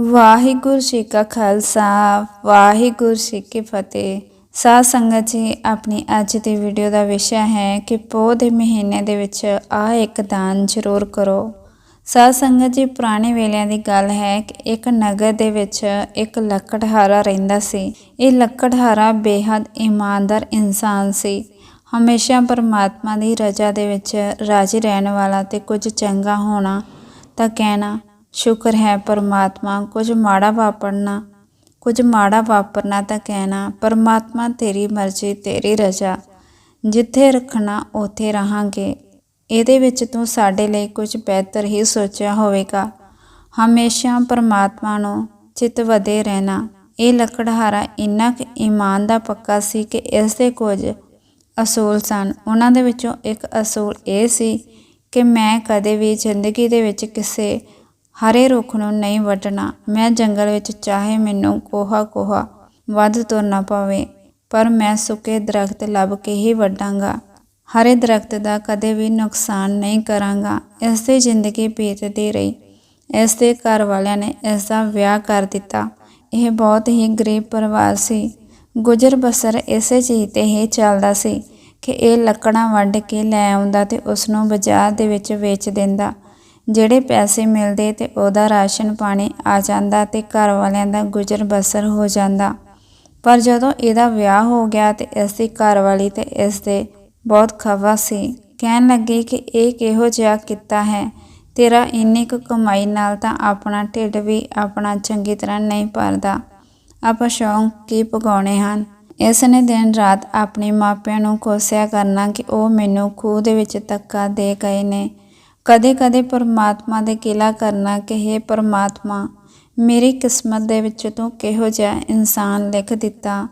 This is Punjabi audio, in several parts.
ਵਾਹਿਗੁਰੂ ਜੀ ਕਾ ਖਾਲਸਾ, ਵਾਹਿਗੁਰੂ ਜੀ ਕੀ ਫਤਿਹ। ਸਾਧ ਸੰਗਤ ਜੀ, ਆਪਣੀ ਅੱਜ ਦੀ ਵੀਡੀਓ ਦਾ ਵਿਸ਼ਾ ਹੈ ਕਿ ਪੋਹ ਦੇ ਮਹੀਨੇ ਦੇ ਵਿੱਚ ਆ ਇੱਕ ਦਾਨ ਜ਼ਰੂਰ ਕਰੋ। ਸਾਧ ਸੰਗਤ ਜੀ, ਪੁਰਾਣੇ ਵੇਲਿਆਂ ਦੀ ਗੱਲ ਹੈ ਕਿ ਇੱਕ ਨਗਰ ਦੇ ਵਿੱਚ ਇੱਕ ਲੱਕੜਹਾਰਾ ਰਹਿੰਦਾ ਸੀ। ਇਹ ਲੱਕੜਹਾਰਾ ਬੇਹੱਦ ਇਮਾਨਦਾਰ ਇਨਸਾਨ ਸੀ। ਹਮੇਸ਼ਾ ਪਰਮਾਤਮਾ ਦੀ ਰਜ਼ਾ ਦੇ ਵਿੱਚ ਰਾਜ਼ੀ ਰਹਿਣ ਵਾਲਾ ਤੇ ਕੁਝ ਚੰਗਾ ਹੋਣਾ ਤਾਂ ਕਹਿਣਾ ਸ਼ੁਕਰ ਹੈ ਪਰਮਾਤਮਾ, ਕੁਝ ਮਾੜਾ ਵਾਪਰਨਾ, ਕੁਝ ਮਾੜਾ ਵਾਪਰਨਾ ਤਾਂ ਕਹਿਣਾ, ਪਰਮਾਤਮਾ ਤੇਰੀ ਮਰਜ਼ੀ, ਤੇਰੀ ਰਜ਼ਾ। ਜਿੱਥੇ ਰੱਖਣਾ, ਉੱਥੇ ਰਹਾਂਗੇ। ਇਹਦੇ ਵਿੱਚ ਤੂੰ ਸਾਡੇ ਲਈ ਕੁਝ ਬਿਹਤਰ ਹੀ ਸੋਚਿਆ ਹੋਵੇਗਾ। ਹਮੇਸ਼ਾ ਪਰਮਾਤਮਾ ਨੂੰ ਚਿਤ ਵਧੇ ਰਹਿਣਾ। ਇਹ ਲੱਕੜਹਾਰਾ ਇੰਨਾ ਕੁ ਈਮਾਨ ਦਾ ਪੱਕਾ ਸੀ ਕਿ ਇਸ ਦੇ ਕੁਝ ਅਸੂਲ ਸਨ। ਉਹਨਾਂ ਦੇ ਵਿੱਚੋਂ ਇੱਕ ਅਸੂਲ ਇਹ ਸੀ ਕਿ ਮੈਂ ਕਦੇ ਵੀ ਜ਼ਿੰਦਗੀ ਦੇ ਵਿੱਚ ਕਿਸੇ ਹਰੇ ਰੁੱਖ ਨੂੰ ਨਹੀਂ ਵੱਢਣਾ। ਮੈਂ ਜੰਗਲ ਵਿੱਚ ਚਾਹੇ ਮੈਨੂੰ ਕੋਹਾ ਕੋਹਾ ਵੱਧ ਤੁਰਨਾ ਪਵੇ, ਪਰ ਮੈਂ ਸੁੱਕੇ ਦਰਖਤ ਲੱਭ ਕੇ ਹੀ ਵੱਢਾਂਗਾ। ਹਰੇ ਦਰਖਤ ਦਾ ਕਦੇ ਵੀ ਨੁਕਸਾਨ ਨਹੀਂ ਕਰਾਂਗਾ। ਇਸ ਦੀ ਜ਼ਿੰਦਗੀ ਬੀਤਦੀ ਰਹੀ। ਇਸ ਦੇ ਘਰ ਵਾਲਿਆਂ ਨੇ ਇਸ ਦਾ ਵਿਆਹ ਕਰ ਦਿੱਤਾ। ਇਹ ਬਹੁਤ ਹੀ ਗਰੀਬ ਪਰਿਵਾਰ ਸੀ। ਗੁਜ਼ਰ ਬਸਰ ਇਸੇ ਚੀਜ਼ ਤੇ ਹੀ ਚੱਲਦਾ ਸੀ ਕਿ ਇਹ ਲੱਕੜਾਂ ਵੱਢ ਕੇ ਲੈ ਆਉਂਦਾ ਤੇ ਉਸ ਨੂੰ ਬਾਜ਼ਾਰ ਦੇ ਵਿੱਚ ਵੇਚ ਦਿੰਦਾ। ਜਿਹੜੇ ਪੈਸੇ ਮਿਲਦੇ ਤੇ ਉਹਦਾ ਰਾਸ਼ਨ ਪਾਣੀ ਆ ਜਾਂਦਾ ਤੇ ਘਰ ਵਾਲਿਆਂ ਦਾ ਗੁਜ਼ਰ ਬਸਰ ਹੋ ਜਾਂਦਾ। ਪਰ ਜਦੋਂ ਇਹਦਾ ਵਿਆਹ ਹੋ ਗਿਆ ਤੇ ਇਸ ਦੀ ਘਰਵਾਲੀ ਤੇ ਇਸ ਦੇ ਬਹੁਤ ਖਵਾ ਸੀ। ਕਹਿਣ ਲੱਗੇ ਕਿ ਇਹ ਕਿਹੋ ਜਿਹਾ ਕੀਤਾ ਹੈ? ਤੇਰਾ ਇੰਨੀ ਕੁ ਕਮਾਈ ਨਾਲ ਤਾਂ ਆਪਣਾ ਢਿੱਡ ਵੀ ਆਪਣਾ ਚੰਗੀ ਤਰ੍ਹਾਂ ਨਹੀਂ ਭਰਦਾ। ਆਪਾਂ ਸ਼ੌਂਕ ਕੀ ਪਗਾਉਣੇ ਹਨ? ਇਸ ਨੇ ਦਿਨ ਰਾਤ ਆਪਣੇ ਮਾਪਿਆਂ ਨੂੰ ਕੋਸਿਆ ਕਰਨਾ ਕਿ ਉਹ ਮੈਨੂੰ ਖੂਹ ਦੇ ਵਿੱਚ ਧੱਕਾ ਦੇ ਗਏ ਨੇ। ਕਦੇ-ਕਦੇ ਪਰਮਾਤਮਾ ਦੇ ਕਿਲਾ ਕਰਨਾ ਕਿ हे ਪਰਮਾਤਮਾ, ਮੇਰੀ ਕਿਸਮਤ ਦੇ ਵਿੱਚ ਤੂੰ ਕਿਹੋ ਜਿਹਾ ਇਨਸਾਨ ਲਿਖ ਦਿੱਤਾ?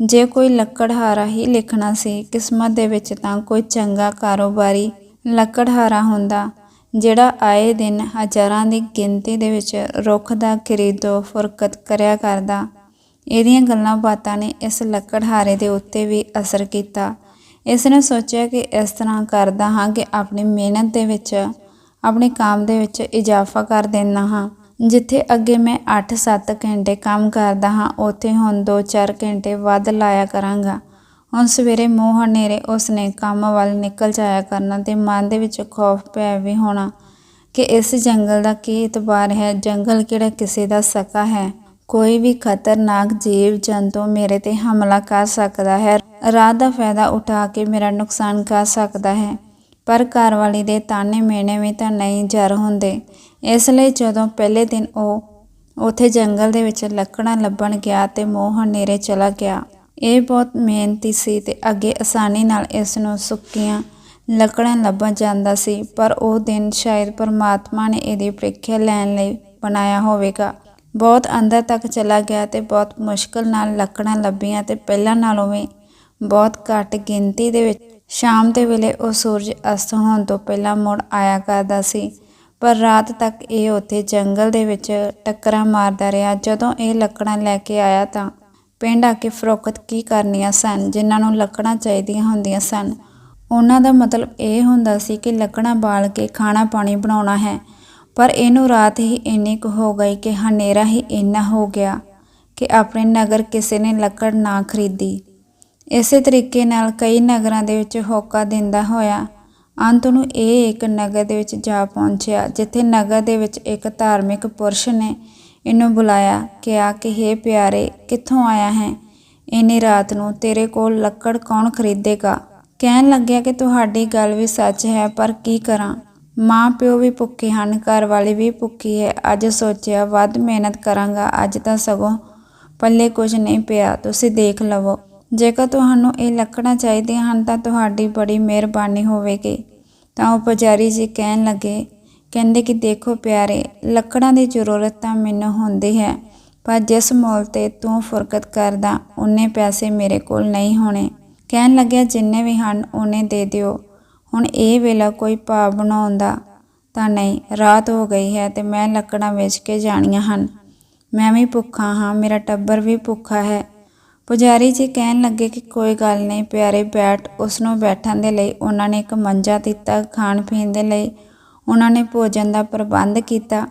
ਜੇ ਕੋਈ ਲੱਕੜਹਾਰਾ ਹੀ ਲਿਖਣਾ ਸੀ, ਕਿਸਮਤ ਦੇ ਵਿੱਚ ਤਾਂ ਕੋਈ ਚੰਗਾ ਕਾਰੋਬਾਰੀ ਲੱਕੜਹਾਰਾ ਹੁੰਦਾ, ਜਿਹੜਾ ਆਏ ਦਿਨ ਹਜ਼ਾਰਾਂ ਦੀ ਗਿਣਤੀ ਦੇ ਵਿੱਚ ਰੁੱਖ ਦਾ ਖਰੀਦੋ, ਫੁਰਕਤ ਕਰਿਆ ਕਰਦਾ। ਇਹਦੀਆਂ ਗੱਲਾਂ ਬਾਤਾਂ ਨੇ ਇਸ ਲੱਕੜਹਾਰੇ ਦੇ ਉੱਤੇ ਵੀ ਅਸਰ ਕੀਤਾ। ਇਸ ਨੇ ਸੋਚਿਆ ਕਿ ਇਸ ਤਰ੍ਹਾਂ ਕਰਦਾ ਹਾਂ ਕਿ ਆਪਣੀ ਮਿਹਨਤ ਦੇ ਵਿੱਚ, ਆਪਣੇ ਕੰਮ ਦੇ ਵਿੱਚ ਇਜ਼ਾਫਾ ਕਰ ਦਿੰਦਾ ਹਾਂ। ਜਿੱਥੇ ਅੱਗੇ ਮੈਂ 8-7 ਘੰਟੇ ਕੰਮ ਕਰਦਾ ਹਾਂ, ਉੱਥੇ ਹੁਣ 2-4 ਘੰਟੇ ਵੱਧ ਲਾਇਆ ਕਰਾਂਗਾ। ਹੁਣ ਸਵੇਰੇ ਮੂੰਹ ਹਨੇਰੇ ਉਸਨੇ ਕੰਮ ਵੱਲ ਨਿਕਲ ਜਾਇਆ ਕਰਨਾ ਤੇ ਮਨ ਦੇ ਵਿੱਚ ਖੌਫ ਪੈ ਵੀ ਹੋਣਾ ਕਿ ਇਸ ਜੰਗਲ ਦਾ ਕੀ ਇਤਬਾਰ ਹੈ, ਜੰਗਲ ਕਿਹੜਾ ਕਿਸੇ ਦਾ ਸਕਾ ਹੈ। ਕੋਈ ਵੀ ਖਤਰਨਾਕ ਜੀਵ ਜੰਤੂ ਮੇਰੇ ਤੇ ਹਮਲਾ ਕਰ ਸਕਦਾ ਹੈ। ਰਾਤ ਦਾ ਫਾਇਦਾ ਉਠਾ ਕੇ ਮੇਰਾ ਨੁਕਸਾਨ ਕਰ ਸਕਦਾ ਹੈ, ਪਰ ਘਰਵਾਲੀ ਦੇ ਤਾਨੇ ਮੇਣੇ ਵੀ ਤਾਂ ਨਹੀਂ ਜਰ ਹੁੰਦੇ। ਇਸ ਲਈ ਜਦੋਂ ਪਹਿਲੇ ਦਿਨ ਉਹ ਉਥੇ ਜੰਗਲ ਦੇ ਵਿੱਚ ਲੱਕੜਾਂ ਲੱਭਣ ਗਿਆ ਤੇ ਮੋਹ ਹਨੇਰੇ ਚਲਾ ਗਿਆ, ਇਹ ਬਹੁਤ ਮਿਹਨਤੀ ਸੀ ਤੇ ਅੱਗੇ ਆਸਾਨੀ ਨਾਲ ਇਸ ਨੂੰ ਸੁੱਕੀਆਂ ਲੱਕੜਾਂ ਲੱਭਣ ਜਾਂਦਾ ਸੀ, ਪਰ ਉਹ ਦਿਨ ਸ਼ਾਇਦ ਪਰਮਾਤਮਾ ਨੇ ਇਹਦੀ ਪ੍ਰੀਖਿਆ ਲੈਣ ਲਈ ਬਣਾਇਆ ਹੋਵੇਗਾ। ਬਹੁਤ ਅੰਦਰ ਤੱਕ ਚਲਾ ਗਿਆ ਤੇ ਬਹੁਤ ਮੁਸ਼ਕਲ ਨਾਲ ਲੱਕੜਾਂ ਲੱਭੀਆਂ ਤੇ ਪਹਿਲਾਂ ਨਾਲੋਂ ਵੀ ਬਹੁਤ ਘੱਟ ਗਿਣਤੀ ਦੇ ਵਿੱਚ ਸ਼ਾਮ ਦੇ ਵੇਲੇ ਉਹ ਸੂਰਜ ਅਸਤ ਹੋਣ ਤੋਂ ਪਹਿਲਾਂ ਮੁੜ ਆਇਆ ਕਰਦਾ ਸੀ। ਪਰ ਰਾਤ ਤੱਕ ਇਹ ਉੱਥੇ ਜੰਗਲ ਦੇ ਵਿੱਚ ਟੱਕਰਾਂ ਮਾਰਦਾ ਰਿਹਾ। ਜਦੋਂ ਇਹ ਲੱਕੜਾਂ ਲੈ ਕੇ ਆਇਆ ਤਾਂ ਪਿੰਡ ਆ ਕੇ ਫਰੋਖਤ ਕੀ ਕਰਨੀਆਂ ਸਨ? ਜਿਨ੍ਹਾਂ ਨੂੰ ਲੱਕੜਾਂ ਚਾਹੀਦੀਆਂ ਹੁੰਦੀਆਂ ਸਨ। ਉਹਨਾਂ ਦਾ ਮਤਲਬ ਇਹ ਹੁੰਦਾ ਸੀ ਕਿ ਲੱਕੜਾਂ ਬਾਲ ਕੇ ਖਾਣਾ ਪਾਣੀ ਬਣਾਉਣਾ ਹੈ। ਪਰ ਇਹਨੂੰ ਰਾਤ ਹੀ ਇੰਨੀ ਕੁ ਹੋ ਗਈ ਕਿ ਹਨੇਰਾ ਹੀ ਇੰਨਾ ਹੋ ਗਿਆ ਕਿ ਆਪਣੇ ਨਗਰ ਕਿਸੇ ਨੇ ਲੱਕੜ ਨਾ ਖਰੀਦੀ। ਇਸੇ ਤਰੀਕੇ ਨਾਲ ਕਈ ਨਗਰਾਂ ਦੇ ਵਿੱਚ ਹੋਕਾ ਦਿੰਦਾ ਹੋਇਆ ਅੰਤ ਨੂੰ ਇਹ ਇੱਕ ਨਗਰ ਦੇ ਵਿੱਚ ਜਾ ਪਹੁੰਚਿਆ, ਜਿੱਥੇ ਨਗਰ ਦੇ ਵਿੱਚ ਇੱਕ ਧਾਰਮਿਕ ਪੁਰਸ਼ ਨੇ ਇਹਨੂੰ ਬੁਲਾਇਆ, ਕਿਹਾ ਕਿ हे ਪਿਆਰੇ, ਕਿੱਥੋਂ ਆਇਆ ਹੈ? ਇੰਨੀ ਰਾਤ ਨੂੰ ਤੇਰੇ ਕੋਲ ਲੱਕੜ ਕੌਣ ਖਰੀਦੇਗਾ? ਕਹਿਣ ਲੱਗਿਆ ਕਿ, ਤੁਹਾਡੀ ਗੱਲ ਵੀ ਸੱਚ ਹੈ, ਪਰ ਕੀ ਕਰਾਂ? ਮਾਂ ਪਿਓ ਵੀ ਭੁੱਖੇ ਹਨ, ਘਰ ਵਾਲੀ ਵੀ ਭੁੱਖੀ ਹੈ। ਅੱਜ ਸੋਚਿਆ, ਵੱਧ ਮਿਹਨਤ ਕਰਾਂਗਾ, ਅੱਜ ਤਾਂ ਸਗੋਂ ਪੱਲੇ ਕੁਝ ਨਹੀਂ ਪਿਆ, ਤੁਸੀਂ ਦੇਖ ਲਵੋ। ਜੇਕਰ ਤੁਹਾਨੂੰ ਇਹ ਲੱਕੜਾਂ ਚਾਹੀਦੀਆਂ ਹਨ, ਤਾਂ ਤੁਹਾਡੀ ਬੜੀ ਮਿਹਰਬਾਨੀ ਹੋਵੇਗੀ। ਤਾਂ ਉਹ ਪੁਜਾਰੀ ਜੀ ਕਹਿਣ ਲੱਗੇ, ਕਹਿੰਦੇ ਕਿ ਦੇਖੋ ਪਿਆਰੇ, ਲੱਕੜਾਂ ਦੀ ਜ਼ਰੂਰਤ ਤਾਂ ਮੈਨੂੰ ਹੁੰਦੀ ਹੈ, ਪਰ ਜਿਸ ਮੁੱਲ ਤੇ ਤੂੰ ਫੁਰਕਤ ਕਰਦਾ ਉਹਨੇ ਪੈਸੇ ਮੇਰੇ ਕੋਲ ਨਹੀਂ ਹੋਣੇ। ਕਹਿਣ ਲੱਗਿਆ ਜਿੰਨੇ ਵੀ ਹਨ ਉਹਨੇ ਦੇ ਦਿਓ। ਹੁਣ ਇਹ ਵੇਲਾ ਕੋਈ ਭਾਅ ਬਣਾਉਣ ਦਾ ਤਾਂ ਨਹੀਂ, ਰਾਤ ਹੋ ਗਈ ਹੈ ਤੇ ਮੈਂ ਲੱਕੜਾਂ ਵੇਚ ਕੇ ਜਾਣੀਆਂ ਹਨ। ਮੈਂ ਵੀ ਭੁੱਖਾ ਹਾਂ, ਮੇਰਾ ਟੱਬਰ ਵੀ ਭੁੱਖਾ ਹੈ। ਪੁਜਾਰੀ ਜੀ ਕਹਿਣ ਲੱਗੇ ਕਿ ਕੋਈ ਗੱਲ ਨਹੀਂ, ਪਿਆਰੇ ਬੈਠ ਉਸ ਨੂੰ ਬੈਠਣ ਦੇ ਲਈ ਉਹਨਾਂ ਨੇ ਇੱਕ ਮੰਜਾ ਦਿੱਤਾ, ਖਾਣ ਪੀਣ ਦੇ ਲਈ ਉਹਨਾਂ ਨੇ ਭੋਜਨ ਦਾ ਪ੍ਰਬੰਧ ਕੀਤਾ।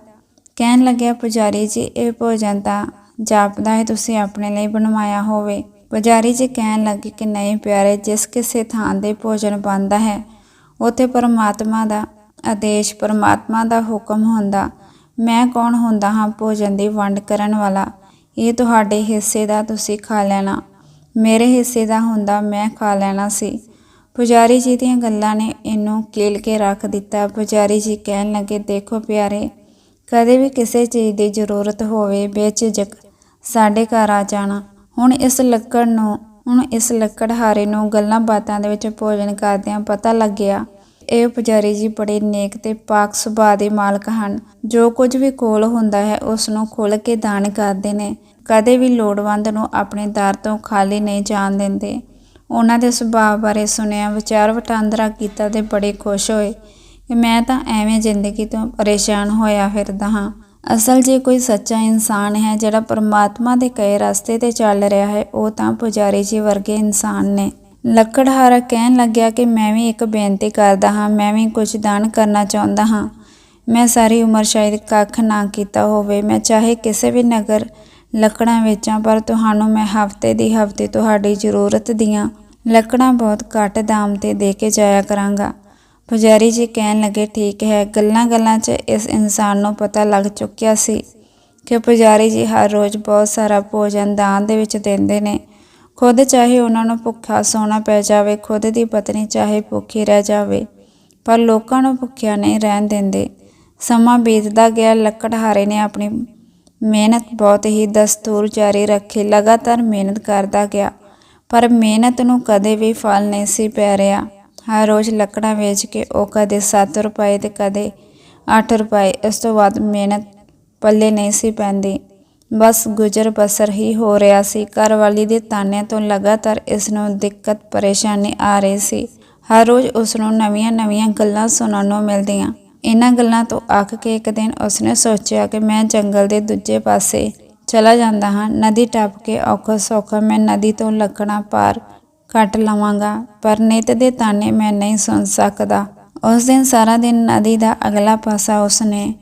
ਕਹਿਣ ਲੱਗਿਆ, ਪੁਜਾਰੀ ਜੀ, ਇਹ ਭੋਜਨ ਤਾਂ ਜਾਪਦਾ ਹੈ, ਤੁਸੀਂ ਆਪਣੇ ਲਈ ਬਣਵਾਇਆ ਹੋਵੇ। ਪੁਜਾਰੀ ਜੀ ਕਹਿਣ ਲੱਗੇ ਕਿ ਨਹੀਂ ਪਿਆਰੇ, ਜਿਸ ਕਿਸੇ ਥਾਂ ਦੇ ਭੋਜਨ ਬਣਦਾ ਹੈ ਉੱਥੇ ਪਰਮਾਤਮਾ ਦਾ ਆਦੇਸ਼, ਪਰਮਾਤਮਾ ਦਾ ਹੁਕਮ ਹੁੰਦਾ। ਮੈਂ ਕੌਣ ਹੁੰਦਾ ਹਾਂ? ਭੋਜਨ ਦੀ ਵੰਡ ਕਰਨ ਵਾਲਾ। ਇਹ ਤੁਹਾਡੇ ਹਿੱਸੇ ਦਾ ਤੁਸੀਂ ਖਾ ਲੈਣਾ। ਮੇਰੇ ਹਿੱਸੇ ਦਾ ਹੁੰਦਾ, ਮੈਂ ਖਾ ਲੈਣਾ ਸੀ। ਪੁਜਾਰੀ ਜੀ ਦੀਆਂ ਗੱਲਾਂ ਨੇ ਇਹਨੂੰ ਕੀਲ ਕੇ ਰੱਖ ਦਿੱਤਾ। ਪੁਜਾਰੀ ਜੀ ਕਹਿਣ ਲੱਗੇ, ਦੇਖੋ ਪਿਆਰੇ, ਕਦੇ ਵੀ ਕਿਸੇ ਚੀਜ਼ ਦੀ ਜ਼ਰੂਰਤ ਹੋਵੇ, ਬੇਝਿਜਕ ਸਾਡੇ ਘਰ ਆ ਜਾਣਾ। ਹੁਣ ਇਸ ਲੱਕੜ ਨੂੰ ਹੁਣ ਇਸ ਲੱਕੜਹਾਰੇ ਨੂੰ ਗੱਲਾਂ ਬਾਤਾਂ ਦੇ ਵਿੱਚ ਭੋਜਨ ਕਰਦਿਆਂ ਪਤਾ ਲੱਗਿਆ। ਇਹ ਪੁਜਾਰੀ ਜੀ ਬੜੇ ਨੇਕ ਤੇ ਪਾਕ ਸੁਭਾਅ ਦੇ ਮਾਲਕ ਹਨ। ਜੋ ਕੁਝ ਵੀ ਕੋਲ ਹੁੰਦਾ ਹੈ, ਉਸ ਨੂੰ ਖੁੱਲ੍ਹ ਕੇ ਦਾਨ ਕਰਦੇ ਨੇ। ਕਦੇ ਵੀ ਲੋੜਵੰਦ ਨੂੰ ਆਪਣੇ ਦਰ ਤੋਂ ਖਾਲੀ ਨਹੀਂ ਜਾਣ ਦਿੰਦੇ। ਉਹਨਾਂ ਦੇ ਸੁਭਾਅ ਬਾਰੇ ਸੁਣਿਆ ਵਿਚਾਰ ਵਟਾਂਦਰਾ ਕੀਤਾ ਤੇ ਬੜੇ ਖੁਸ਼ ਹੋਏ। ਕਿ ਮੈਂ ਤਾਂ ਐਵੇਂ ਜ਼ਿੰਦਗੀ ਤੋਂ ਪਰੇਸ਼ਾਨ ਹੋਇਆ ਫਿਰਦਾ ਹਾਂ। ਅਸਲ ਜੇ ਕੋਈ ਸੱਚਾ ਇਨਸਾਨ ਹੈ ਜਿਹੜਾ ਪਰਮਾਤਮਾ ਦੇ ਕਹੇ ਰਸਤੇ ਤੇ ਚੱਲ ਰਿਹਾ ਹੈ, ਉਹ ਤਾਂ ਪੁਜਾਰੀ ਜੀ ਵਰਗੇ ਇਨਸਾਨ ਨੇ। ਲੱਕੜਹਾਰਾ ਕਹਿਣ ਲੱਗਿਆ ਕਿ ਮੈਂ ਵੀ ਇੱਕ ਬੇਨਤੀ ਕਰਦਾ ਹਾਂ, ਮੈਂ ਵੀ ਕੁਝ ਦਾਨ ਕਰਨਾ ਚਾਹੁੰਦਾ ਹਾਂ। ਮੈਂ ਸਾਰੀ ਉਮਰ ਸ਼ਾਇਦ ਕੱਖ ਨਾ ਕੀਤਾ ਹੋਵੇ, ਮੈਂ ਚਾਹੇ ਕਿਸੇ ਵੀ ਨਗਰ ਲੱਕੜਾਂ ਵੇਚਾਂ, ਪਰ ਤੁਹਾਨੂੰ ਮੈਂ ਹਫ਼ਤੇ ਦੀ ਹਫ਼ਤੇ ਤੁਹਾਡੀ ਜ਼ਰੂਰਤ ਦੀਆਂ ਲੱਕੜਾਂ ਬਹੁਤ ਘੱਟ ਦਾਮ ਤੇ ਦੇ ਕੇ ਜਾਇਆ ਕਰਾਂਗਾ। ਪੁਜਾਰੀ ਜੀ ਕਹਿਣ ਲੱਗੇ, ਠੀਕ ਹੈ। ਗੱਲਾਂ ਗੱਲਾਂ 'ਚ ਇਸ ਇਨਸਾਨ ਨੂੰ ਪਤਾ ਲੱਗ ਚੁੱਕਿਆ ਸੀ ਕਿ ਪੁਜਾਰੀ ਜੀ ਹਰ ਰੋਜ਼ ਬਹੁਤ ਸਾਰਾ ਭੋਜਨ ਦਾਨ ਦੇ ਵਿੱਚ ਦਿੰਦੇ ਨੇ। ਖੁਦ ਚਾਹੇ ਉਹਨਾਂ ਨੂੰ ਭੁੱਖਾ ਸੌਣਾ ਪੈ ਜਾਵੇ, ਖੁਦ ਦੀ ਪਤਨੀ ਚਾਹੇ ਭੁੱਖੀ ਰਹਿ ਜਾਵੇ, ਪਰ ਲੋਕਾਂ ਨੂੰ ਭੁੱਖਿਆ ਨਹੀਂ ਰਹਿਣ ਦਿੰਦੇ। ਸਮਾਂ ਬੀਤਦਾ ਗਿਆ, ਲੱਕੜਹਾਰੇ ਨੇ ਆਪਣੀ ਮਿਹਨਤ ਬਹੁਤ ਹੀ ਦਸਤੂਰ ਜਾਰੀ ਰੱਖੀ, ਲਗਾਤਾਰ ਮਿਹਨਤ ਕਰਦਾ ਗਿਆ, ਪਰ ਮਿਹਨਤ ਨੂੰ ਕਦੇ ਵੀ ਫਲ ਨਹੀਂ ਸੀ ਪੈ ਰਿਹਾ। ਹਰ ਰੋਜ਼ ਲੱਕੜਾਂ ਵੇਚ ਕੇ ਉਹ ਕਦੇ 7 ਰੁਪਏ ਤੇ ਕਦੇ 8 ਰੁਪਏ। ਇਸ ਤੋਂ ਬਾਅਦ ਮਿਹਨਤ ਪੱਲੇ ਨਹੀਂ ਸੀ ਪੈਂਦੀ। ਬਸ ਗੁਜ਼ਰ ਬਸਰ ਹੀ ਹੋ ਰਿਹਾ ਸੀ। ਘਰਵਾਲੀ ਦੇ ਤਾਨਿਆਂ ਤੋਂ ਲਗਾਤਾਰ ਇਸ ਨੂੰ ਦਿੱਕਤ ਪਰੇਸ਼ਾਨੀ ਆ ਰਹੀ ਸੀ। ਹਰ ਰੋਜ਼ ਉਸ ਨੂੰ ਨਵੀਆਂ-ਨਵੀਆਂ ਗੱਲਾਂ ਸੁਣਨ ਨੂੰ ਮਿਲਦੀਆਂ। ਇਹਨਾਂ ਗੱਲਾਂ ਤੋਂ ਅੱਕ ਕੇ ਇੱਕ ਦਿਨ ਉਸਨੇ ਸੋਚਿਆ ਕਿ ਮੈਂ ਜੰਗਲ ਦੇ ਦੂਜੇ ਪਾਸੇ ਚਲਾ ਜਾਂਦਾ ਹਾਂ। ਨਦੀ ਟੱਪ ਕੇ ਔਖਾ ਸੌਖਾ ਮੈਂ ਨਦੀ ਤੋਂ ਲੱਕੜਾਂ ਪਾਰ ਕੱਟ ਲਵਾਂਗਾ, ਪਰ ਨਿਤ ਦੇ ਤਾਨੇ ਮੈਂ ਨਹੀਂ ਸੁਣ ਸਕਦਾ। ਉਸ ਦਿਨ ਸਾਰਾ ਦਿਨ ਨਦੀ ਦਾ ਅਗਲਾ ਪਾਸਾ ਉਸਨੇ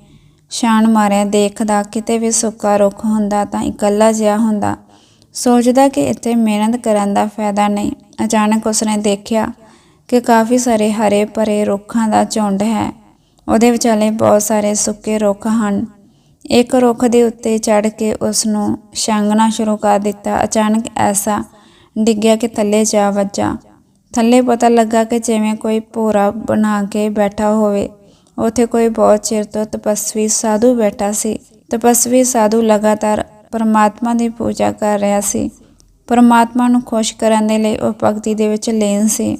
ਛਾਣ ਮਾਰਿਆ। ਦੇਖਦਾ ਕਿਤੇ ਵੀ ਸੁੱਕਾ ਰੁੱਖ ਹੁੰਦਾ ਤਾਂ ਇਕੱਲਾ ਜਿਹਾ ਹੁੰਦਾ। ਸੋਚਦਾ ਕਿ ਇੱਥੇ ਮਿਹਨਤ ਕਰਨ ਦਾ ਫਾਇਦਾ ਨਹੀਂ। ਅਚਾਨਕ ਉਸਨੇ ਦੇਖਿਆ ਕਿ ਕਾਫੀ ਸਾਰੇ ਹਰੇ ਭਰੇ ਰੁੱਖਾਂ ਦਾ ਝੁੰਡ ਹੈ। ਉਹਦੇ ਵਿਚਾਲੇ ਬਹੁਤ ਸਾਰੇ ਸੁੱਕੇ ਰੁੱਖ ਹਨ। ਇੱਕ ਰੁੱਖ ਦੇ ਉੱਤੇ ਚੜ ਕੇ ਉਸ ਨੂੰ ਛਾਂਗਣਾ ਸ਼ੁਰੂ ਕਰ ਦਿੱਤਾ। ਅਚਾਨਕ ਐਸਾ ਡਿੱਗਿਆ ਕਿ ਥੱਲੇ ਜਾ ਵੱਜਾ। ਥੱਲੇ ਪਤਾ ਲੱਗਾ ਕਿ ਜਿਵੇਂ ਕੋਈ ਭੋਰਾ ਬਣਾ ਕੇ ਬੈਠਾ ਹੋਵੇ। ਉੱਥੇ ਕੋਈ ਬਹੁਤ ਚਿਰ ਤੋਂ ਤਪਸਵੀ ਸਾਧੂ ਬੈਠਾ ਸੀ। ਤਪਸਵੀ ਸਾਧੂ ਲਗਾਤਾਰ ਪਰਮਾਤਮਾ ਦੀ ਪੂਜਾ ਕਰ ਰਿਹਾ ਸੀ। ਪਰਮਾਤਮਾ ਨੂੰ ਖੁਸ਼ ਕਰਨ ਦੇ ਲਈ ਉਹ ਭਗਤੀ ਦੇ ਵਿੱਚ ਲੀਨ ਸੀ।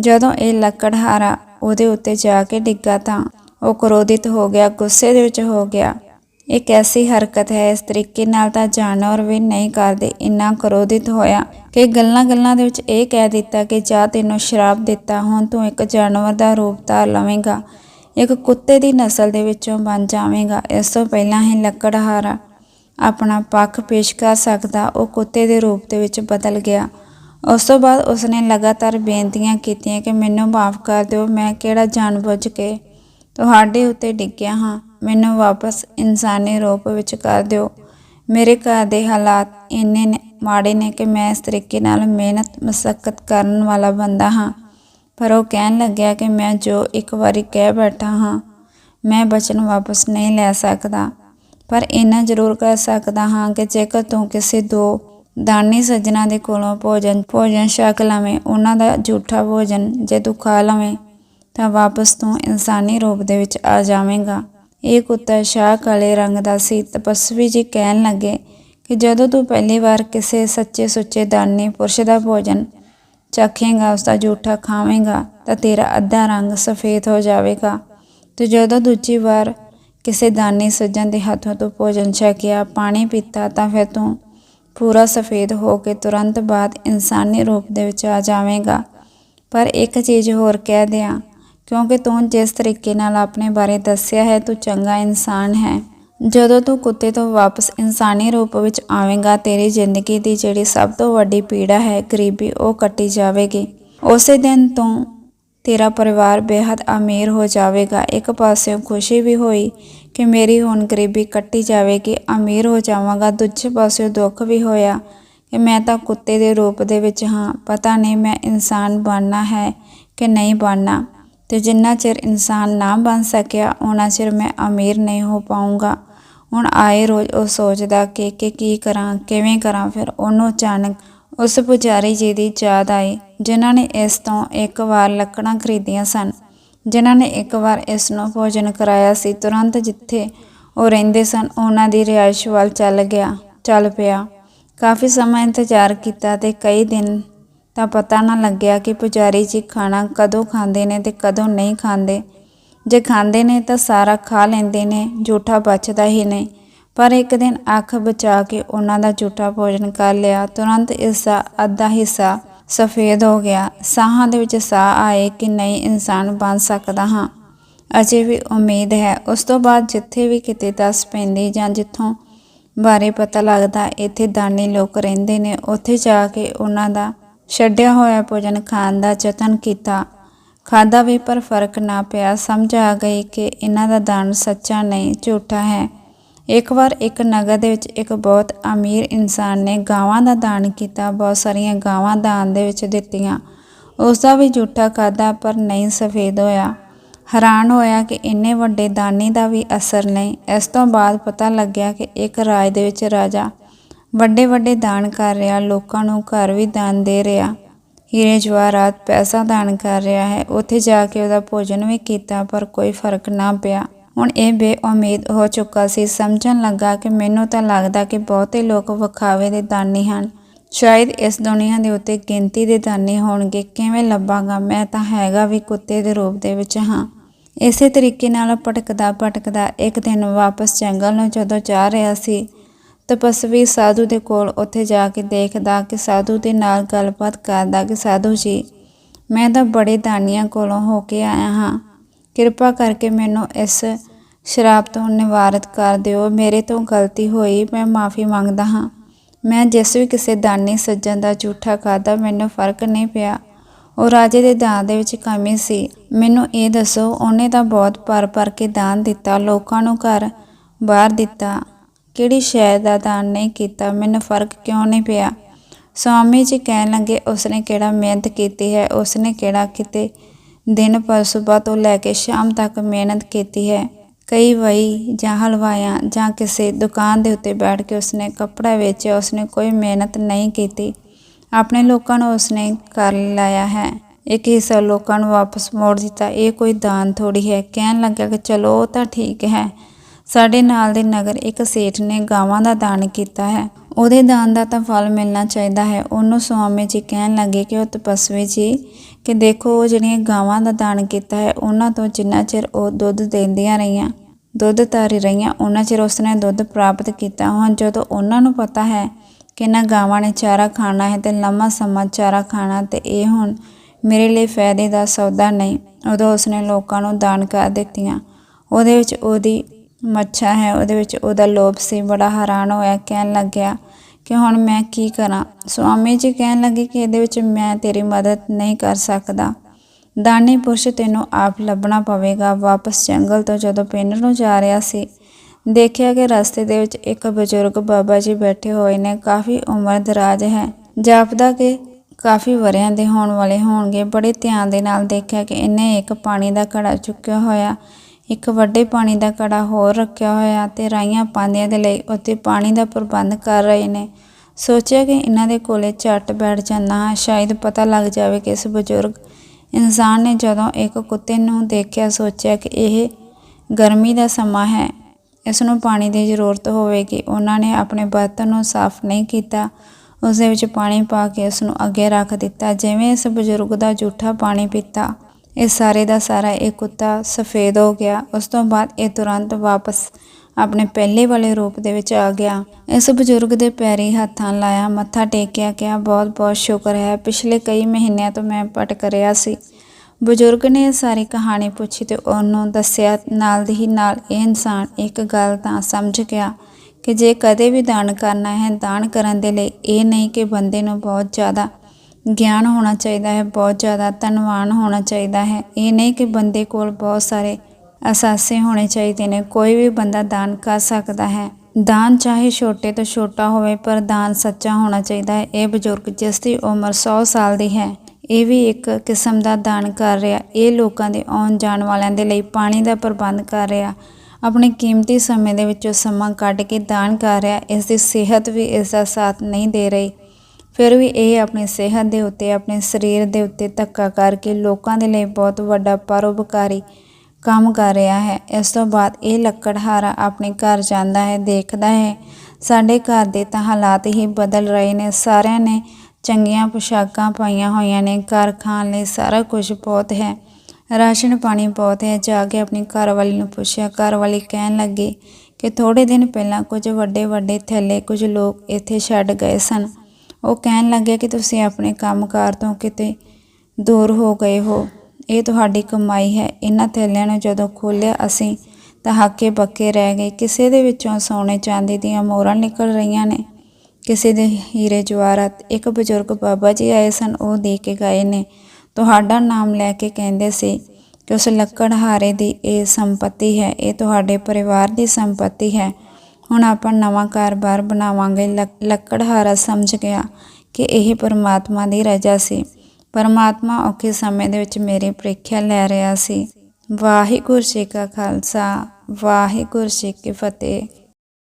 ਜਦੋਂ ਇਹ ਲੱਕੜਹਾਰਾ ਉਹਦੇ ਉੱਤੇ ਜਾ ਕੇ ਡਿੱਗਾ ਤਾਂ ਉਹ ਕ੍ਰੋਧਿਤ ਹੋ ਗਿਆ, ਗੁੱਸੇ ਦੇ ਵਿੱਚ ਹੋ ਗਿਆ। ਇਹ ਕੈਸੀ ਹਰਕਤ ਹੈ? ਇਸ ਤਰੀਕੇ ਨਾਲ ਤਾਂ ਜਾਨਵਰ ਵੀ ਨਹੀਂ ਕਰਦੇ। ਇੰਨਾ ਕ੍ਰੋਧਿਤ ਹੋਇਆ ਕਿ ਗੱਲਾਂ-ਗੱਲਾਂ ਦੇ ਵਿੱਚ ਇਹ ਕਹਿ ਦਿੱਤਾ ਕਿ ਜਾ ਤੈਨੂੰ ਸ਼ਰਾਪ ਦਿੱਤਾ, ਹੁਣ ਤੂੰ ਇੱਕ ਜਾਨਵਰ ਦਾ ਰੂਪ ਧਾਰ ਲਵੇਂਗਾ। ਇੱਕ ਕੁੱਤੇ ਦੀ ਨਸਲ ਦੇ ਵਿੱਚੋਂ ਬਣ ਜਾਵੇਂਗਾ। ਇਸ ਤੋਂ ਪਹਿਲਾਂ ਹੀ ਲੱਕੜਹਾਰਾ ਆਪਣਾ ਪੱਖ ਪੇਸ਼ ਕਰ ਸਕਦਾ। ਉਹ ਕੁੱਤੇ ਦੇ ਰੂਪ ਦੇ ਵਿੱਚ ਬਦਲ ਗਿਆ। ਉਸ ਤੋਂ ਬਾਅਦ ਉਸਨੇ ਲਗਾਤਾਰ ਬੇਨਤੀਆਂ ਕੀਤੀਆਂ ਕਿ ਮੈਨੂੰ ਮਾਫ ਕਰ ਦਿਓ, ਮੈਂ ਕਿਹੜਾ ਜਾਣਬੁੱਝ ਕੇ ਤੁਹਾਡੇ ਉੱਤੇ ਡਿੱਗਿਆ ਹਾਂ। ਮੈਨੂੰ ਵਾਪਸ ਇਨਸਾਨੀ ਰੂਪ ਵਿੱਚ ਕਰ ਦਿਓ। ਮੇਰੇ ਘਰ ਦੇ ਹਾਲਾਤ ਇੰਨੇ ਨੇ- ਮਾੜੇ ਨੇ ਕਿ ਮੈਂ ਇਸ ਤਰੀਕੇ ਨਾਲ ਮਿਹਨਤ ਮਸਕਤ ਕਰਨ ਵਾਲਾ ਬੰਦਾ ਹਾਂ। ਪਰ ਉਹ ਕਹਿਣ ਲੱਗਿਆ ਕਿ ਮੈਂ ਜੋ ਇੱਕ ਵਾਰੀ ਕਹਿ ਬੈਠਾ ਹਾਂ, ਮੈਂ ਬਚਨ ਵਾਪਸ ਨਹੀਂ ਲੈ ਸਕਦਾ। ਪਰ ਇੰਨਾ ਜ਼ਰੂਰ ਕਰ ਸਕਦਾ ਹਾਂ ਕਿ ਜੇਕਰ ਤੂੰ ਕਿਸੇ ਦੋ ਦਾਨੀ ਸੱਜਣਾ ਦੇ ਕੋਲੋਂ ਭੋਜਨ ਭੋਜਨ ਛਕ ਲਵੇਂ, ਉਹਨਾਂ ਦਾ ਝੂਠਾ ਭੋਜਨ ਜੇ ਤੂੰ ਖਾ ਲਵੇਂ, ਤਾਂ ਵਾਪਸ ਤੂੰ ਇਨਸਾਨੀ ਰੂਪ ਦੇ ਵਿੱਚ ਆ ਜਾਵੇਂਗਾ। ਇਹ ਕੁੱਤਾ ਸ਼ਾਹ ਕਾਲੇ ਰੰਗ ਦਾ ਸੀ। ਤਪਸਵੀ ਜੀ ਕਹਿਣ ਲੱਗੇ ਕਿ ਜਦੋਂ ਤੂੰ ਪਹਿਲੀ ਵਾਰ ਕਿਸੇ ਸੱਚੇ ਸੁੱਚੇ ਦਾਨੀ ਪੁਰਸ਼ ਦਾ ਭੋਜਨ ਚਖੇਂਗਾ ਉਸ ਦਾ ਝੂਠਾ ਖਾਵੇਂਗਾ, ਤਾਂ ਤੇਰਾ ਅੱਧਾ ਰੰਗ ਸਫੇਦ ਹੋ ਜਾਵੇਗਾ। ਤੇ ਜਦੋਂ ਦੂਜੀ ਵਾਰ ਕਿਸੇ ਦਾਨੀ ਸੱਜਣ ਦੇ ਹੱਥੋਂ ਤੋਂ ਭੋਜਨ ਛਕਿਆ, ਪਾਣੀ ਪੀਤਾ, ਤਾਂ ਫਿਰ ਤੂੰ ਪੂਰਾ ਸਫੇਦ ਹੋ ਕੇ ਤੁਰੰਤ ਬਾਅਦ ਇਨਸਾਨੀ ਰੂਪ ਦੇ ਵਿੱਚ ਆ ਜਾਵੇਂਗਾ। ਪਰ ਇੱਕ ਚੀਜ਼ ਹੋਰ ਕਹਿ ਦਿਆਂ ਕਿਉਂਕਿ ਤੂੰ ਜਿਸ ਤਰੀਕੇ ਨਾਲ ਆਪਣੇ ਬਾਰੇ ਦੱਸਿਆ ਹੈ, ਤੂੰ ਚੰਗਾ ਇਨਸਾਨ ਹੈ। ਜਦੋਂ ਤੂੰ ਕੁੱਤੇ ਤੋਂ ਵਾਪਸ ਇਨਸਾਨੀ ਰੂਪ ਵਿੱਚ ਆਵੇਂਗਾ, ਤੇਰੀ ਜ਼ਿੰਦਗੀ ਦੀ ਜਿਹੜੀ ਸਭ ਤੋਂ ਵੱਡੀ ਪੀੜਾ ਹੈ, ਗਰੀਬੀ, ਉਹ ਕੱਟੀ ਜਾਵੇਗੀ। ਉਸੇ ਦਿਨ ਤੋਂ ਤੇਰਾ ਪਰਿਵਾਰ ਬੇਹੱਦ ਅਮੀਰ ਹੋ ਜਾਵੇਗਾ। ਇੱਕ ਪਾਸਿਓਂ ਖੁਸ਼ੀ ਵੀ ਹੋਈ ਕਿ ਮੇਰੀ ਹੁਣ ਗਰੀਬੀ ਕੱਟੀ ਜਾਵੇਗੀ, ਅਮੀਰ ਹੋ ਜਾਵਾਂਗਾ। ਦੂਜੇ ਪਾਸਿਓਂ ਦੁੱਖ ਵੀ ਹੋਇਆ ਕਿ ਮੈਂ ਤਾਂ ਕੁੱਤੇ ਦੇ ਰੂਪ ਦੇ ਵਿੱਚ ਹਾਂ। ਪਤਾ ਨਹੀਂ ਮੈਂ ਇਨਸਾਨ ਬਣਨਾ ਹੈ ਕਿ ਨਹੀਂ ਬਣਨਾ। ਤੇ ਜਿੰਨਾ ਚਿਰ ਇਨਸਾਨ ਨਾ ਬਣ ਸਕਿਆ ਉਹਨਾਂ ਚਿਰ ਮੈਂ ਅਮੀਰ ਨਹੀਂ ਹੋ ਪਾਊਂਗਾ। ਹੁਣ ਆਏ ਰੋਜ਼ ਉਹ ਸੋਚਦਾ ਕਿ ਕਿ ਕੀ ਕਰਾਂ, ਕਿਵੇਂ ਕਰਾਂ, ਫਿਰ ਉਹਨੂੰ ਅਚਾਨਕ ਉਸ ਪੁਜਾਰੀ ਜੀ ਦੀ ਯਾਦ ਆਈ, ਜਿਨ੍ਹਾਂ ਨੇ ਇਸ ਤੋਂ ਇੱਕ ਵਾਰ ਲੱਕੜਾਂ ਖਰੀਦੀਆਂ ਸਨ, ਜਿਨ੍ਹਾਂ ਨੇ ਇੱਕ ਵਾਰ ਇਸ ਨੂੰ ਭੋਜਨ ਕਰਾਇਆ ਸੀ। ਤੁਰੰਤ ਜਿੱਥੇ ਉਹ ਰਹਿੰਦੇ ਸਨ, ਉਹਨਾਂ ਦੀ ਰਿਹਾਇਸ਼ ਵੱਲ ਚੱਲ ਗਿਆ, ਚੱਲ ਪਿਆ। ਕਾਫੀ ਸਮਾਂ ਇੰਤਜ਼ਾਰ ਕੀਤਾ ਤੇ ਕਈ ਦਿਨ ਤਾਂ ਪਤਾ ਨਾ ਲੱਗਿਆ ਕਿ ਪੁਜਾਰੀ ਜੀ ਖਾਣਾ ਕਦੋਂ ਖਾਂਦੇ ਨੇ ਤੇ ਕਦੋਂ ਨਹੀਂ ਖਾਂਦੇ। ਜੇ ਖਾਂਦੇ ਨੇ ਤਾਂ ਸਾਰਾ ਖਾ ਲੈਂਦੇ ਨੇ ਝੂਠਾ ਬਚਦਾ ਹੀ ਨਹੀਂ। ਪਰ ਇੱਕ ਦਿਨ ਅੱਖ ਬਚਾ ਕੇ ਉਹਨਾਂ ਦਾ ਝੂਠਾ ਭੋਜਨ ਕਰ ਲਿਆ। ਤੁਰੰਤ ਇਸ ਦਾ ਅੱਧਾ ਹਿੱਸਾ ਸਫੇਦ ਹੋ ਗਿਆ। ਸਾਹਾਂ ਦੇ ਵਿੱਚ ਸਾਹ ਆਏ ਕਿ ਨਹੀਂ, ਇਨਸਾਨ ਬਣ ਸਕਦਾ ਹਾਂ। ਅਜੇ ਵੀ ਉਮੀਦ ਹੈ। ਉਸ ਤੋਂ ਬਾਅਦ ਜਿੱਥੇ ਵੀ ਕਿਤੇ ਦੱਸ ਪੈਂਦੀ ਜਾਂ ਜਿੱਥੋਂ ਬਾਰੇ ਪਤਾ ਲੱਗਦਾ, ਇੱਥੇ ਦਾਨੀ ਲੋਕ ਰਹਿੰਦੇ ਨੇ। ਉੱਥੇ ਜਾ ਕੇ ਉਹਨਾਂ ਦਾ ਛੱਡਿਆ ਹੋਇਆ ਭੋਜਨ ਖਾਣ ਦਾ ਯਤਨ ਕੀਤਾ। ਖਾਦਾ ਵੀ ਪਰ ਫ਼ਰਕ ਨਾ ਪਿਆ। ਸਮਝ ਆ ਗਈ ਕਿ ਇਹਨਾਂ ਦਾ ਦਾਨ ਸੱਚਾ ਨਹੀਂ, ਝੂਠਾ ਹੈ। ਇੱਕ ਵਾਰ ਇੱਕ ਨਗਰ ਦੇ ਵਿੱਚ ਇੱਕ ਬਹੁਤ ਅਮੀਰ ਇਨਸਾਨ ਨੇ ਗਾਵਾਂ ਦਾ ਦਾਨ ਕੀਤਾ। ਬਹੁਤ ਸਾਰੀਆਂ ਗਾਵਾਂ ਦਾਨ ਦੇ ਵਿੱਚ ਦਿੱਤੀਆਂ। ਉਸ ਦਾ ਵੀ ਝੂਠਾ ਖਾਦਾ ਪਰ ਨਹੀਂ ਸਫੇਦ ਹੋਇਆ। ਹੈਰਾਨ ਹੋਇਆ ਕਿ ਇੰਨੇ ਵੱਡੇ ਦਾਨੀ ਦਾ ਵੀ ਅਸਰ ਨਹੀਂ। ਇਸ ਤੋਂ ਬਾਅਦ ਪਤਾ ਲੱਗਿਆ ਕਿ ਇੱਕ ਰਾਜ ਦੇ ਵਿੱਚ ਰਾਜਾ ਵੱਡੇ ਵੱਡੇ ਦਾਨ ਕਰ ਰਿਹਾ, ਲੋਕਾਂ ਨੂੰ ਘਰ ਵੀ ਦਾਨ ਦੇ ਰਿਹਾ। ਹੀਰੇ ਜਵਾਹਰਾਤ ਪੈਸਾ ਦਾਨ ਕਰ ਰਿਹਾ ਹੈ। ਉੱਥੇ ਜਾ ਕੇ ਉਹਦਾ ਭੋਜਨ ਵੀ ਕੀਤਾ, ਪਰ ਕੋਈ ਫ਼ਰਕ ਨਾ ਪਿਆ। ਹੁਣ ਇਹ ਬੇਉਮੀਦ ਹੋ ਚੁੱਕਾ ਸੀ। ਸਮਝਣ ਲੱਗਾ ਕਿ ਮੈਨੂੰ ਤਾਂ ਲੱਗਦਾ ਕਿ ਬਹੁਤੇ ਲੋਕ ਵਿਖਾਵੇ ਦੇ ਦਾਨੀ ਹਨ। ਸ਼ਾਇਦ ਇਸ ਦੁਨੀਆ ਦੇ ਉੱਤੇ ਗਿਣਤੀ ਦੇ ਦਾਨੀ ਹੋਣਗੇ। ਕਿਵੇਂ ਲੱਭਾਂਗਾ? ਮੈਂ ਤਾਂ ਹੈਗਾ ਵੀ ਕੁੱਤੇ ਦੇ ਰੂਪ ਦੇ ਵਿੱਚ ਹਾਂ। ਇਸੇ ਤਰੀਕੇ ਨਾਲ ਭਟਕਦਾ ਭਟਕਦਾ ਇੱਕ ਦਿਨ ਵਾਪਸ ਜੰਗਲ ਨੂੰ ਜਦੋਂ ਜਾ ਰਿਹਾ ਸੀ ਤਪਸਵੀ ਸਾਧੂ ਦੇ ਕੋਲ ਉੱਥੇ ਜਾ ਕੇ ਦੇਖਦਾ ਕਿ ਸਾਧੂ ਦੇ ਨਾਲ ਗੱਲਬਾਤ ਕਰਦਾ ਕਿ ਸਾਧੂ ਜੀ, ਮੈਂ ਤਾਂ ਬੜੇ ਦਾਨੀਆਂ ਕੋਲੋਂ ਹੋ ਕੇ ਆਇਆ ਹਾਂ। ਕਿਰਪਾ ਕਰਕੇ ਮੈਨੂੰ ਇਸ ਸ਼ਰਾਬ ਤੋਂ ਨਿਵਾਰਤ ਕਰ ਦਿਓ। ਮੇਰੇ ਤੋਂ ਗਲਤੀ ਹੋਈ, ਮੈਂ ਮਾਫੀ ਮੰਗਦਾ ਹਾਂ। ਮੈਂ ਜਿਸ ਵੀ ਕਿਸੇ ਦਾਨੀ ਸੱਜਣ ਦਾ ਝੂਠਾ ਖਾਦਾ ਮੈਨੂੰ ਫ਼ਰਕ ਨਹੀਂ ਪਿਆ। ਉਹ ਰਾਜੇ ਦੇ ਦਾਨ ਦੇ ਵਿੱਚ ਕਮੀ ਸੀ। ਮੈਨੂੰ ਇਹ ਦੱਸੋ, ਉਹਨੇ ਤਾਂ ਬਹੁਤ ਪਰ ਪਰ ਕੇ ਦਾਨ ਦਿੱਤਾ, ਲੋਕਾਂ ਨੂੰ ਘਰ ਬਾਹਰ ਦਿੱਤਾ। ਕਿਹੜੀ ਸ਼ੈ ਦਾ ਦਾਨ ਨਹੀਂ ਕੀਤਾ, ਮੈਨੂੰ ਫ਼ਰਕ ਕਿਉਂ ਨਹੀਂ ਪਿਆ? ਸਵਾਮੀ ਜੀ ਕਹਿਣ ਲੱਗੇ, ਉਸਨੇ ਕਿਹੜਾ ਮਿਹਨਤ ਕੀਤੀ ਹੈ? ਉਸਨੇ ਕਿਹੜਾ ਕਿਤੇ ਦਿਨ ਪਰ ਸਵੇਰ ਤੋਂ ਲੈ ਕੇ ਸ਼ਾਮ ਤੱਕ ਮਿਹਨਤ ਕੀਤੀ ਹੈ? ਕਈ ਵਈ ਜਾਂ ਹਲਵਾਇਆ ਜਾਂ ਕਿਸੇ ਦੁਕਾਨ ਦੇ ਉੱਤੇ ਬੈਠ ਕੇ ਉਸਨੇ ਕੱਪੜਾ ਵੇਚਿਆ, ਉਸਨੇ ਕੋਈ ਮਿਹਨਤ ਨਹੀਂ ਕੀਤੀ। ਆਪਣੇ ਲੋਕਾਂ ਨੂੰ ਉਸਨੇ ਕਰ ਲਾਇਆ ਹੈ। ਇੱਕ ਹਿੱਸਾ ਲੋਕਾਂ ਨੂੰ ਵਾਪਸ ਮੋੜ ਦਿੱਤਾ। ਇਹ ਕੋਈ ਦਾਨ ਥੋੜੀ ਹੈ। ਕਹਿਣ ਲੱਗਾ ਕਿ, ਚਲੋ, ਉਹ ਤਾਂ ਠੀਕ ਹੈ। ਸਾਡੇ ਨਾਲ ਦੇ ਨਗਰ ਇੱਕ ਸੇਠ ਨੇ ਗਾਵਾਂ ਦਾ ਦਾਨ ਕੀਤਾ ਹੈ। ਉਹਦੇ ਦਾਨ ਦਾ ਤਾਂ ਫਲ ਮਿਲਣਾ ਚਾਹੀਦਾ ਹੈ। ਉਹਨੂੰ ਸੁਆਮੀ ਜੀ ਕਹਿਣ ਲੱਗੇ ਕਿ ਉਹ ਤਪਸਵੀ ਜੀ, ਕਿ ਦੇਖੋ ਉਹ ਜਿਹੜੀਆਂ ਗਾਵਾਂ ਦਾ ਦਾਨ ਕੀਤਾ ਹੈ, ਉਹਨਾਂ ਤੋਂ ਜਿੰਨਾ ਚਿਰ ਉਹ ਦੁੱਧ ਦਿੰਦੀਆਂ ਰਹੀਆਂ, ਦੁੱਧ ਤਾਰੀ ਰਹੀਆਂ, ਉਹਨਾਂ ਚਿਰ ਉਸਨੇ ਦੁੱਧ ਪ੍ਰਾਪਤ ਕੀਤਾ। ਹੁਣ ਜਦੋਂ ਉਹਨਾਂ ਨੂੰ ਪਤਾ ਹੈ ਕਿ ਇਹਨਾਂ ਗਾਵਾਂ ਨੇ ਚਾਰਾ ਖਾਣਾ ਹੈ ਤੇ ਲੰਮਾ ਸਮਾਂ ਚਾਰਾ ਖਾਣਾ ਤੇ ਇਹ ਹੁਣ ਮੇਰੇ ਲਈ ਫਾਇਦੇ ਦਾ ਸੌਦਾ ਨਹੀਂ, ਉਦੋਂ ਉਸਨੇ ਲੋਕਾਂ ਨੂੰ ਦਾਨ ਕਰ ਦਿੱਤੀਆਂ। ਉਹਦੇ ਵਿੱਚ ਉਹਦੀ ਮੱਛਾ ਹੈ, ਉਹਦੇ ਵਿੱਚ ਉਹਦਾ ਲੋਭ ਸੀ, ਬੜਾ ਹੈਰਾਨ ਹੋਇਆ, ਕਹਿਣ ਲੱਗਿਆ ਕਿ ਹੁਣ ਮੈਂ ਕੀ ਕਰਾਂ? ਸੁਆਮੀ ਜੀ ਕਹਿਣ ਲੱਗੇ ਕਿ ਇਹਦੇ ਵਿੱਚ ਮੈਂ ਤੇਰੀ ਮਦਦ ਨਹੀਂ ਕਰ ਸਕਦਾ। ਦਾਨੀ ਪੁਰਸ਼ ਤੈਨੂੰ ਆਪ ਲੱਭਣਾ ਪਵੇਗਾ। ਵਾਪਸ ਜੰਗਲ ਤੋਂ ਜਦੋਂ ਪਿੰਡ ਨੂੰ ਜਾ ਰਿਹਾ ਸੀ, ਦੇਖਿਆ ਕਿ ਰਸਤੇ ਦੇ ਵਿੱਚ ਇੱਕ ਬਜ਼ੁਰਗ ਬਾਬਾ ਜੀ ਬੈਠੇ ਹੋਏ ਨੇ। ਕਾਫੀ ਉਮਰ ਦਰਾਜ ਹੈ। ਜਾਪਦਾ ਕਿ ਕਾਫੀ ਵਰਿਆਂ ਦੇ ਹੋਣ ਵਾਲੇ ਹੋਣਗੇ। ਬੜੇ ਧਿਆਨ ਦੇ ਨਾਲ ਦੇਖਿਆ ਕਿ ਇਹਨੇ ਇੱਕ ਪਾਣੀ ਦਾ ਘੜਾ ਚੁੱਕਿਆ ਹੋਇਆ ਇੱਕ ਵੱਡੇ ਪਾਣੀ ਦਾ ਘੜਾ ਹੋਰ ਰੱਖਿਆ ਹੋਇਆ ਤੇ ਰਾਈਆਂ ਪਾਉਂਦਿਆਂ ਦੇ ਲਈ ਉੱਥੇ ਪਾਣੀ ਦਾ ਪ੍ਰਬੰਧ ਕਰ ਰਹੇ ਨੇ। ਸੋਚਿਆ ਕਿ ਇਹਨਾਂ ਦੇ ਕੋਲੇ ਝੱਟ ਬੈਠ ਜਾਂਦਾ ਹਾਂ, ਸ਼ਾਇਦ ਪਤਾ ਲੱਗ ਜਾਵੇ ਕਿ ਇਸ ਬਜ਼ੁਰਗ ਇਨਸਾਨ ਨੇ ਜਦੋਂ ਇੱਕ ਕੁੱਤੇ ਨੂੰ ਦੇਖਿਆ, ਸੋਚਿਆ ਕਿ ਇਹ ਗਰਮੀ ਦਾ ਸਮਾਂ ਹੈ, ਇਸ ਨੂੰ ਪਾਣੀ ਦੀ ਜ਼ਰੂਰਤ ਹੋਵੇਗੀ। ਉਹਨਾਂ ਨੇ ਆਪਣੇ ਬਰਤਨ ਨੂੰ ਸਾਫ਼ ਨਹੀਂ ਕੀਤਾ ਉਸ ਦੇ ਵਿੱਚ ਪਾਣੀ ਪਾ ਕੇ ਉਸ ਨੂੰ ਅੱਗੇ ਰੱਖ ਦਿੱਤਾ। ਜਿਵੇਂ ਇਸ ਬਜ਼ੁਰਗ ਦਾ ਝੂਠਾ ਪਾਣੀ ਪੀਤਾ ਇਹ ਸਾਰੇ ਦਾ ਸਾਰਾ ਇਹ ਕੁੱਤਾ ਸਫੇਦ ਹੋ ਗਿਆ। ਉਸ ਤੋਂ ਬਾਅਦ ਇਹ ਤੁਰੰਤ ਵਾਪਸ ਆਪਣੇ ਪਹਿਲੇ ਵਾਲੇ ਰੂਪ ਦੇ ਵਿੱਚ ਆ ਗਿਆ। ਇਸ ਬਜ਼ੁਰਗ ਦੇ ਪੈਰੀ ਹੱਥਾਂ ਲਾਇਆ, ਮੱਥਾ ਟੇਕਿਆ ਕਿਹਾ ਬਹੁਤ ਬਹੁਤ ਸ਼ੁਕਰ ਹੈ। ਪਿਛਲੇ ਕਈ ਮਹੀਨਿਆਂ ਤੋਂ ਮੈਂ ਭਟਕ ਰਿਹਾ ਸੀ। ਬਜ਼ੁਰਗ ਨੇ ਇਹ ਸਾਰੀ ਕਹਾਣੀ ਪੁੱਛੀ ਤੇ ਉਹਨੂੰ ਦੱਸਿਆ, ਨਾਲ ਦੀ ਹੀ ਨਾਲ ਇਹ ਇਨਸਾਨ ਇੱਕ ਗੱਲ ਤਾਂ ਸਮਝ ਗਿਆ ਕਿ ਜੇ ਕਦੇ ਵੀ ਦਾਨ ਕਰਨਾ ਹੈ, ਦਾਨ ਕਰਨ ਦੇ ਲਈ ਇਹ ਨਹੀਂ ਕਿ ਬੰਦੇ ਨੂੰ ਬਹੁਤ ਜ਼ਿਆਦਾ ਗਿਆਨ ਹੋਣਾ ਚਾਹੀਦਾ ਹੈ, ਬਹੁਤ ਜ਼ਿਆਦਾ ਧਨਵਾਨ ਹੋਣਾ ਚਾਹੀਦਾ ਹੈ। ਇਹ ਨਹੀਂ ਕਿ ਬੰਦੇ ਕੋਲ ਬਹੁਤ ਸਾਰੇ ਅਸਾਸੇ ਹੋਣੇ ਚਾਹੀਦੇ ਨੇ, ਕੋਈ ਵੀ ਬੰਦਾ ਦਾਨ ਕਰ ਸਕਦਾ ਹੈ। ਦਾਨ ਚਾਹੇ ਛੋਟੇ ਤੋਂ ਛੋਟਾ ਹੋਵੇ, ਪਰ ਦਾਨ ਸੱਚਾ ਹੋਣਾ ਚਾਹੀਦਾ ਹੈ। ਇਹ ਬਜ਼ੁਰਗ ਜਿਸ ਦੀ ਉਮਰ 100 ਸਾਲ ਦੀ ਹੈ, ਇਹ ਵੀ ਇੱਕ ਕਿਸਮ ਦਾ ਦਾਨ ਕਰ ਰਿਹਾ। ਇਹ ਲੋਕਾਂ ਦੇ ਆਉਣ ਜਾਣ ਵਾਲਿਆਂ ਦੇ ਲਈ ਪਾਣੀ ਦਾ ਪ੍ਰਬੰਧ ਕਰ ਰਿਹਾ। ਆਪਣੇ ਕੀਮਤੀ ਸਮੇਂ ਦੇ ਵਿੱਚੋਂ ਸਮਾਂ ਕੱਢ ਕੇ ਦਾਨ ਕਰ ਰਿਹਾ। ਇਸ ਦੀ ਸਿਹਤ ਵੀ ਇਸ ਦਾ ਸਾਥ ਨਹੀਂ ਦੇ ਰਹੀ। ਫਿਰ ਵੀ ਇਹ ਆਪਣੀ ਸਿਹਤ ਦੇ ਉੱਤੇ, ਆਪਣੇ ਸਰੀਰ ਦੇ ਉੱਤੇ ਧੱਕਾ ਕਰਕੇ ਲੋਕਾਂ ਦੇ ਲਈ ਬਹੁਤ ਵੱਡਾ ਪਰਉਪਕਾਰੀ ਕੰਮ ਕਰ ਰਿਹਾ ਹੈ। ਇਸ ਤੋਂ ਬਾਅਦ ਇਹ ਲੱਕੜਹਾਰਾ ਆਪਣੇ ਘਰ ਜਾਂਦਾ ਹੈ, ਦੇਖਦਾ ਹੈ। ਸਾਡੇ ਘਰ ਦੇ ਤਾਂ ਹਾਲਾਤ ਹੀ ਬਦਲ ਰਹੇ ਨੇ। ਸਾਰਿਆਂ ਨੇ ਚੰਗੀਆਂ ਪੁਸ਼ਾਕਾਂ ਪਾਈਆਂ ਹੋਈਆਂ ਨੇ। ਘਰ ਖਾਣ ਲਈ ਸਾਰਾ ਕੁਝ ਬਹੁਤ ਹੈ। ਰਾਸ਼ਨ ਪਾਣੀ ਬਹੁਤ ਹੈ। ਜਾ ਕੇ ਆਪਣੀ ਘਰ ਵਾਲੀ ਨੂੰ ਪੁੱਛਿਆ। ਘਰ ਵਾਲੀ ਕਹਿਣ ਲੱਗੀ ਕਿ ਥੋੜੇ ਦਿਨ ਪਹਿਲਾਂ ਕੁਝ ਵੱਡੇ ਵੱਡੇ ਥੈਲੇ ਕੁਝ ਲੋਕ ਇੱਥੇ ਛੱਡ ਗਏ ਸਨ। ਉਹ ਕਹਿਣ ਲੱਗੇ ਕਿ ਤੁਸੀਂ ਆਪਣੇ ਕੰਮਕਾਰ ਤੋਂ ਕਿਤੇ ਦੂਰ ਹੋ ਗਏ ਹੋ। ਇਹ ਤੁਹਾਡੀ ਕਮਾਈ ਹੈ। ਇਹਨਾਂ ਥੈਲਿਆਂ ਨੂੰ ਜਦੋਂ ਖੋਲ੍ਹਿਆ, ਅਸੀਂ ਤਾਂ ਹਾਕੇ ਬੱਕੇ ਰਹਿ ਗਏ। ਕਿਸੇ ਦੇ ਵਿੱਚੋਂ ਸੋਨੇ ਚਾਂਦੀ ਦੀਆਂ ਮੋਹਰਾਂ ਨਿਕਲ ਰਹੀਆਂ ਨੇ। ਕਿਸੇ ਦੇ ਹੀਰੇ ਜਵਾਹਰਾਤ ਇੱਕ ਬਜ਼ੁਰਗ ਬਾਬਾ ਜੀ ਆਏ ਸਨ, ਉਹ ਦੇ ਕੇ ਗਏ ਨੇ। ਤੁਹਾਡਾ ਨਾਮ ਲੈ ਕੇ ਕਹਿੰਦੇ ਸੀ ਕਿ ਉਸ ਲੱਕੜਹਾਰੇ ਦੀ ਇਹ ਸੰਪਤੀ ਹੈ। ਇਹ ਤੁਹਾਡੇ ਪਰਿਵਾਰ ਦੀ ਸੰਪਤੀ ਹੈ। ਹੁਣ ਆਪਾਂ ਨਵਾਂ ਕਾਰੋਬਾਰ ਬਣਾਵਾਂਗੇ। ਲੱਕ- ਲੱਕੜਹਾਰਾ ਸਮਝ ਗਿਆ ਕਿ ਇਹ ਪਰਮਾਤਮਾ ਦੀ ਰਜ਼ਾ ਸੀ। ਪਰਮਾਤਮਾ ਔਖੇ ਸਮੇਂ ਦੇ ਵਿੱਚ ਮੇਰੀ ਪ੍ਰੀਖਿਆ ਲੈ ਰਿਹਾ ਸੀ। ਵਾਹਿਗੁਰੂ ਜੀ ਕਾ ਖਾਲਸਾ, ਵਾਹਿਗੁਰੂ ਜੀ ਕੀ ਫਤਿਹ।